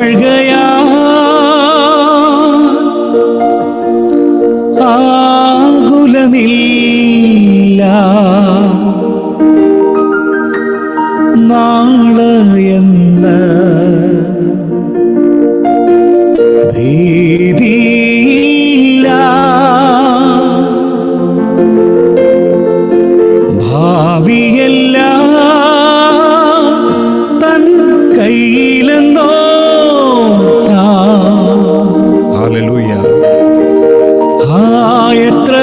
താഴ്കയാ ആകുലമില്ല. നാളെയെന്ന ഭീതിയില്ല. ഭാവിയെ എത്ര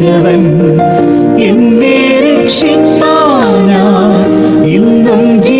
ജീവിച്ചവൻ എന്നെ രക്ഷിപ്പാനാ. ഇന്നും ജീ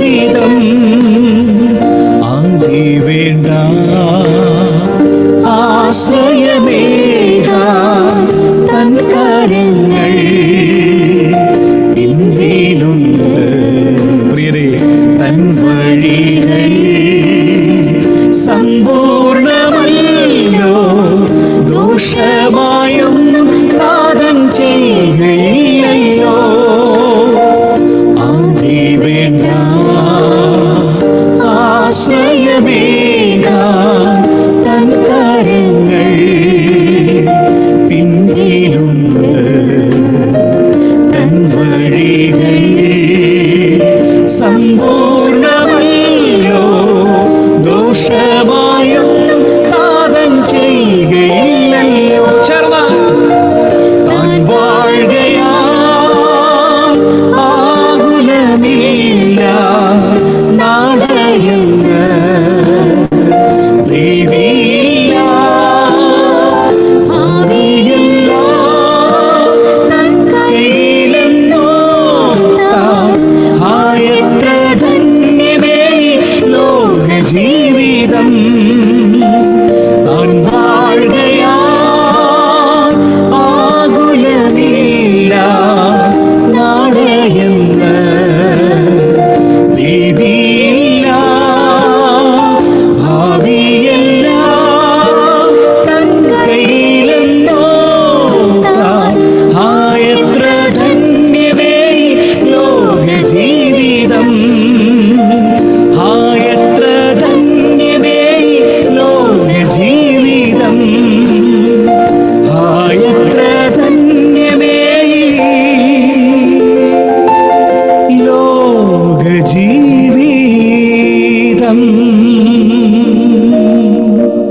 ജീവിതം. ആദ്യ വേണ്ട. ആശ്രയ